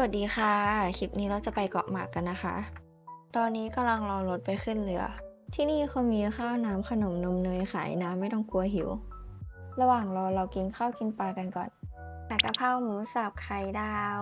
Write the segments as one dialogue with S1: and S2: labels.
S1: วัสดีค่ะ คลิปนี้เราจะไปเกาะหมากกันนะคะ ตอนนี้กำลังรอรถไปขึ้นเรือ ที่นี่เขามีข้าวน้ำขนมนมเนยขายนะไม่ต้องกลัวหิว ระหว่างรอเรากินข้าวกินปลากันก่อนผัดกะเพราหมูสับไข่ดาว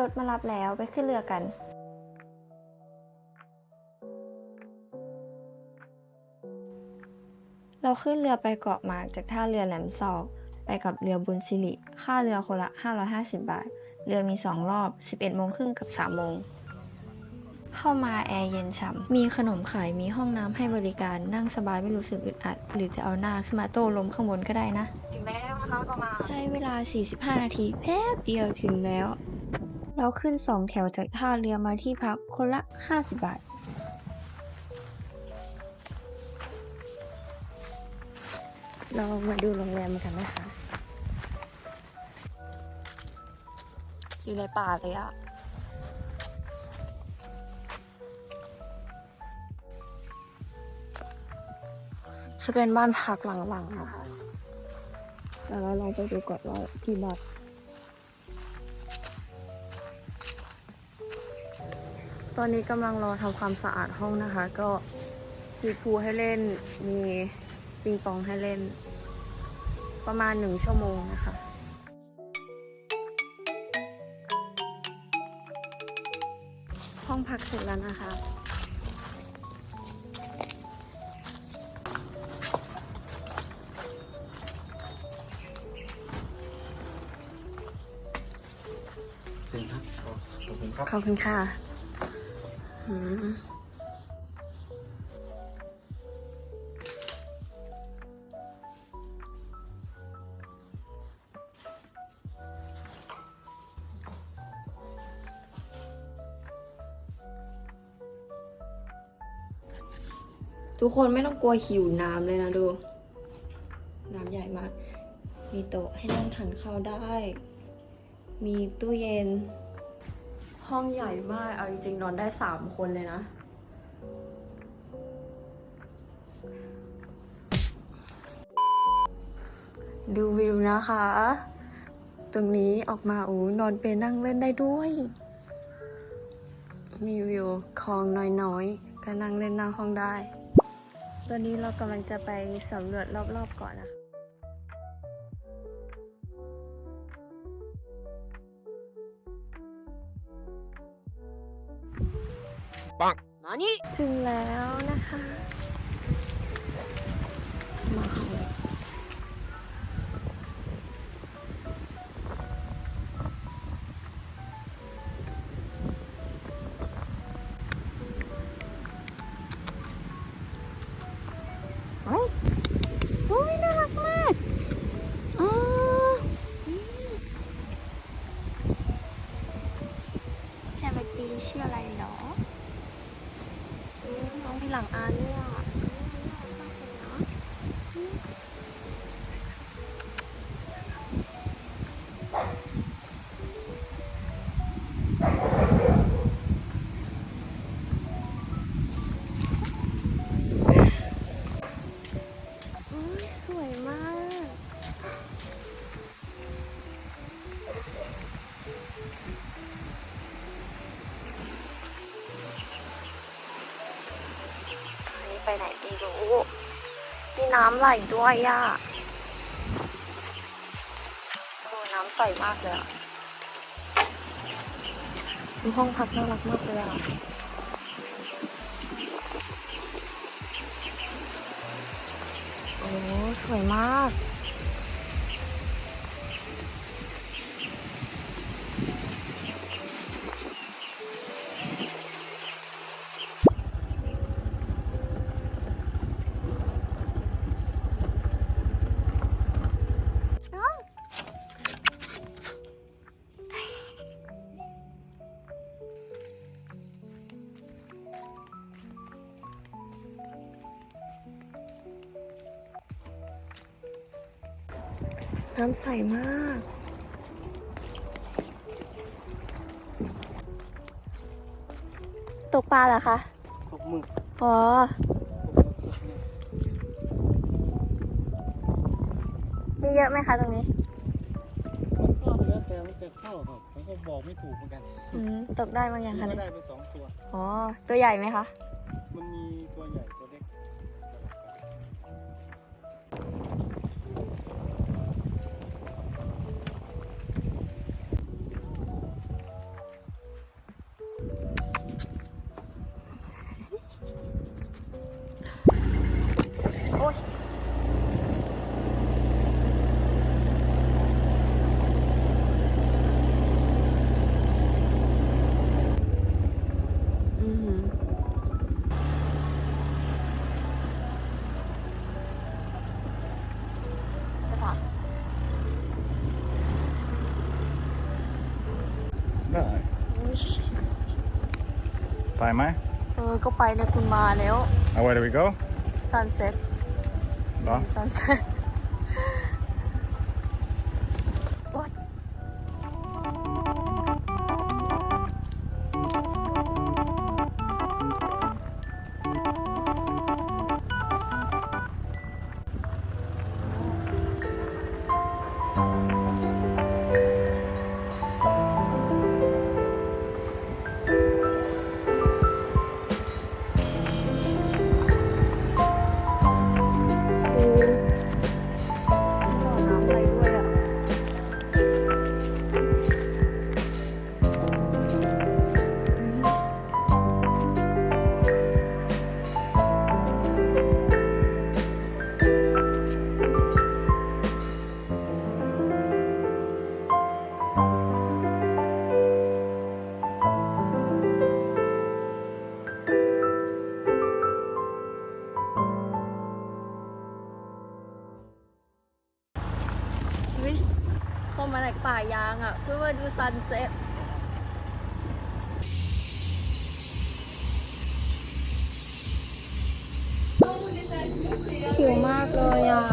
S1: รถมารับแล้วไปขึ้นเรือกัน เราขึ้นเรือไปเกาะหมากจากท่าเรือแหลมซอก ไปกับเรือบุญสิริ ค่าเรือคนละ 550 บาท เรือมี 2 รอบ 11โมงครึ่งกับ3โมงเข้ามาแอร์เย็นฉ่ำ มีขนมขาย มีห้องน้ำให้บริการ นั่งสบายไม่รู้สึกอึดอัด หรือจะเอาหน้าขึ้นมาโต้ลมข้างบนก็ได้นะ
S2: ถึงแล้วนะคะประมา
S1: ใช้เวลา 45 นาที แป๊บเดียวถึงแล้ว เราขึ้น2แถวจากท่าเรือมาที่พักคนละ 50 บาท เรามาดูโรงแรมกันนะคะ
S2: อยู่ในป่าเลยอะ
S1: จะเป็นบ้านพักหลังๆนะคะแล้วเราลองไปดูก่อนว่ากี่บาท อนนี้กำลังรอทำความสะอาดห้องนะคะ ก็มีพูลให้เล่น มีปิงปองให้เล่น ประมาณหนึ่งชั่วโมงนะคะห้องพักเสร็จแล้วนะคะ
S3: จริงครับ ขอบคุณครับ
S1: ขอบคุณค่ะ ทุกคนไม่ต้องกลัวหิวน้ำเลยนะดู น้ำใหญ่มาก มีโต๊ะให้นั่งทานข้าวได้ มีตู้เย็น ห้องใหญ่มาก เอาจริงๆนอนได้สามคนเลยนะ ดูวิวนะคะ ตรงนี้ออกมาอูนอนเป็นนั่งเล่นได้ด้วย มีวิวคลองน้อยๆ ก็นั่งเล่นหน้าห้องได้ ตอนนี้เรากำลังจะไปสำรวจรอบๆก่อนนะคะ
S2: 何
S1: ถึงแล้วนะคะ มาค่ะเลยเฮ้ยโอ้ยน่ารักมากอ๋อแซมตีชื่ออะไรเหรออืม น้องมีหลังอันด้วย ไปไหนไม่รู้ มีน้ำไหลด้วยอะโอ้น้ำใสมากเลยอะมีห้องพักน่ารักมากเลยอะโอ้ สวยมาก น้ำใสมากกปลาเหรอคะ
S3: ตกหมึก
S1: อ๋อ มีเยอะไหมคะตรงนี้
S3: ก็แล้วแต่มันจะเข้าครับผมก็บอกไม่ถูกเหมือนกัน
S1: อืม ตกได้บางอย่าง
S3: นี่
S1: คะ
S3: ก็
S1: เนี่ย
S3: ได้ไปสองตัว
S1: อ๋อ ตัวใหญ่ไหมคะ
S3: ไป
S4: ไหม
S1: เออ ก็ไปเนี่ยคุณมาแล้ว
S4: เอา where do we go
S1: sunset
S4: เหรอ
S1: sunset โเข้ามาในป่ายางอะ เพื่อมาดูซันเซ็ตหิวมากเลยอะ